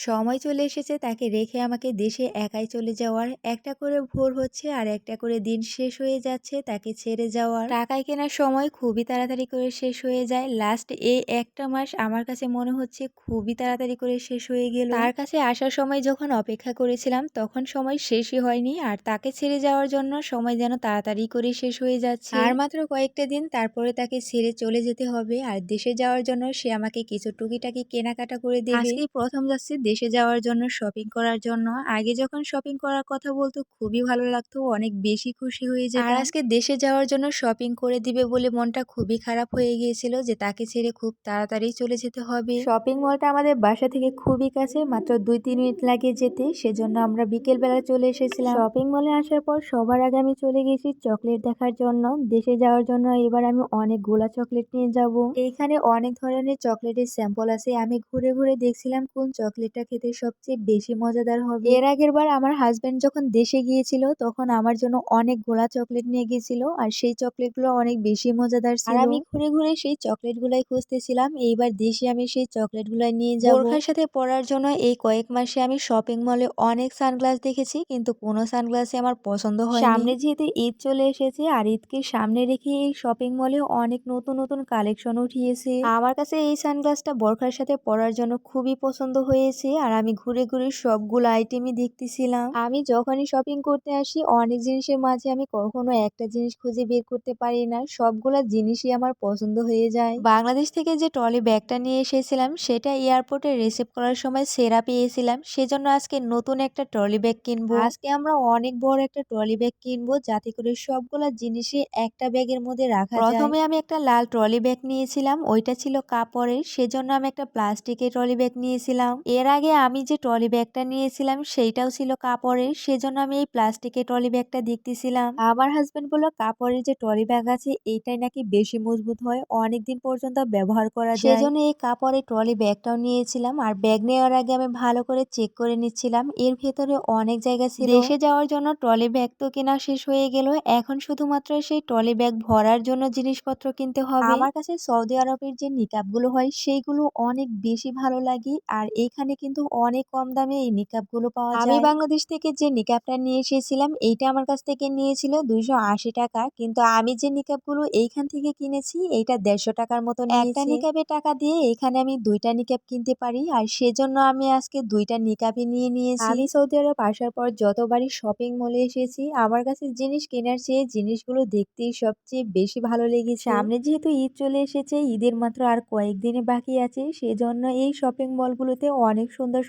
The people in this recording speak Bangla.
সময় চলে এসেছে তাকে রেখে আমাকে দেশে একাই চলে যাওয়ার। একটা করে ভোর হচ্ছে আর একটা করে দিন শেষ হয়ে যাচ্ছে তাকে ছেড়ে যাওয়ার। টাকায় কেনার সময় খুবই তাড়াতাড়ি করে শেষ হয়ে যায়। লাস্ট এই একটা মাস আমার কাছে মনে হচ্ছে খুবই তাড়াতাড়ি করে শেষ হয়ে গেল। তার কাছে আসার সময় যখন অপেক্ষা করেছিলাম তখন সময় শেষই হয়নি আর তাকে ছেড়ে যাওয়ার জন্য সময় যেন তাড়াতাড়ি করে শেষ হয়ে যাচ্ছে। আর মাত্র কয়েকটা দিন তারপরে তাকে ছেড়ে চলে যেতে হবে আর দেশে যাওয়ার জন্য সে আমাকে কিছু টুকিটাকি কেনাকাটা করে দেবে। প্রথম যাচ্ছি দেশে যাওয়ার জন্য শপিং করার জন্য আগে যখন শপিং করার কথা বলতো খুবই ভালো লাগতো অনেক বেশি খুশি হয়ে যেত আর আজকে দেশে যাওয়ার জন্য শপিং করে দিবে বলে মনটা খুবই খারাপ হয়ে গিয়েছিল যে তাকে ছেড়ে খুব তাড়াতাড়ি চলে যেতে হবে। শপিং মলটা আমাদের বাসা থেকে খুবই কাছে মাত্র দুই তিন মিনিট লাগে যেতে সেজন্য আমরা বিকেল বেলা চলে এসেছিলাম। শপিং মলে আসার পর সবার আগে আমি চলে গেছি চকলেট দেখার জন্য। দেশে যাওয়ার জন্য এবার আমি অনেক গোলা চকলেট নিয়ে যাব। এইখানে অনেক ধরনের চকলেটের স্যাম্পল আছে। আমি ঘুরে ঘুরে দেখছিলাম কোন চকলেটটা খেতে সবচেয়ে বেশি মজাদার হবে। এর আগের বার আমার হাজবেন্ড যখন দেশে গিয়েছিল তখন আমার জন্য অনেক গোলা চকলেট নিয়ে গিয়েছিল আর সেই চকলেটগুলো অনেক বেশি মজাদার ছিল। আমি ঘুরে ঘুরে সেই চকলেটগুলাই খুঁজতেছিলাম এইবার দেশে আমি সেই চকলেট চকলেটগুলাই নিয়ে যাব। বোরখার সাথে পরার জন্য এই কয়েক মাসে আমি শপিং মলে অনেক সানগ্লাস দেখেছি কিন্তু কোনো সানগ্লাসই আমার পছন্দ হয় সামনে যেহেতু ঈদ চলে এসেছে আর ঈদকে সামনে রেখে এই শপিং মলে অনেক নতুন নতুন কালেকশন উঠিয়েছে। আমার কাছে এই সানগ্লাসটা বরখার সাথে পরার জন্য খুবই পছন্দ হয়েছে। আর আমি ঘুরে ঘুরে সবগুলো আইটেমই দেখতেছিলাম। আমি যখনই শপিং করতে আসি, অনেক জিনিসের মাঝে আমি কখনো একটা জিনিস খুঁজে বের করতে পারি না। সবগুলা জিনিসই আমার পছন্দ হয়ে যায়। বাংলাদেশ থেকে যে ট্রলি ব্যাগটা নিয়ে এসেছিলাম, সেটা এয়ারপোর্টে রিসিভ করার সময় সেরা পেয়েছিলাম। সেজন্য আজকে নতুন একটা ট্রলি ব্যাগ কিনবো। আজকে আমরা অনেক বড় একটা ট্রলি ব্যাগ কিনবো, যাতে করে সবগুলা জিনিসই একটা ব্যাগের মধ্যে রাখা যায়। প্রথমে আমি একটা লাল ট্রলি ব্যাগ নিয়েছিলাম, ওইটা ছিল কাপড়ের। সেজন্য আমি একটা প্লাস্টিকের ট্রলি ব্যাগ নিয়েছিলাম। এর আগে আমি যে ট্রলি ব্যাগটা নিয়েছিলাম সেইটাও ছিল কাপড়ের সেজন্য আমি এই প্লাস্টিকের ট্রলি ব্যাগটা দেখতেছিলাম। আমার হাজবেন্ড বলল কাপড়ের যে ট্রলি ব্যাগ আছে এইটাই নাকি বেশি মজবুত হয় অনেক দিন পর্যন্ত ব্যবহার করা যায়। সেজন্য এই কাপড়ের ট্রলি ব্যাগটাও নিয়েছিলাম। আর ব্যাগ নেওয়ার আগে আমি ভালো করে চেক করে নিচ্ছিলাম। এর ভেতরে অনেক জায়গা ছিল। দেশে যাওয়ার জন্য ট্রলি ব্যাগ তো কেনা শেষ হয়ে গেল। এখন শুধুমাত্র সেই ট্রলি ব্যাগ ভরার জন্য জিনিসপত্র কিনতে হবে। আমার কাছে সৌদি আরবের যে নিকাবগুলো হয় সেইগুলো অনেক বেশি ভালো লাগে। আর এইখানে কিন্তু অনেক কম দামে এই নিকাবগুলো পাওয়া যায়। আমি বাংলাদেশ থেকে যে নিকাবটা নিয়ে এসেছিলাম এইটা আমার কাছ থেকে নিয়েছিল দুইশো আশি টাকা। কিন্তু আমি যে নিকাবগুলো এইখান থেকে কিনেছি এইটা দেড়শো টাকার মতো একটা নিকাবের টাকা দিয়ে এখানে আমি দুইটা নিকাব কিনতে পারি। আর সেজন্য আমি আজকে দুইটা নিকাবই নিয়ে নিয়েছি। আমি সৌদি আরব আসার পর যতবারই শপিং মলে এসেছি আমার কাছে জিনিস কেনার চেয়ে জিনিসগুলো দেখতেই সবচেয়ে বেশি ভালো লেগেছে। সামনে যেহেতু ঈদ চলে এসেছে ঈদের মাত্র আর কয়েকদিনে বাকি আছে সেজন্য এই শপিং মলগুলোতে অনেক সুন্দর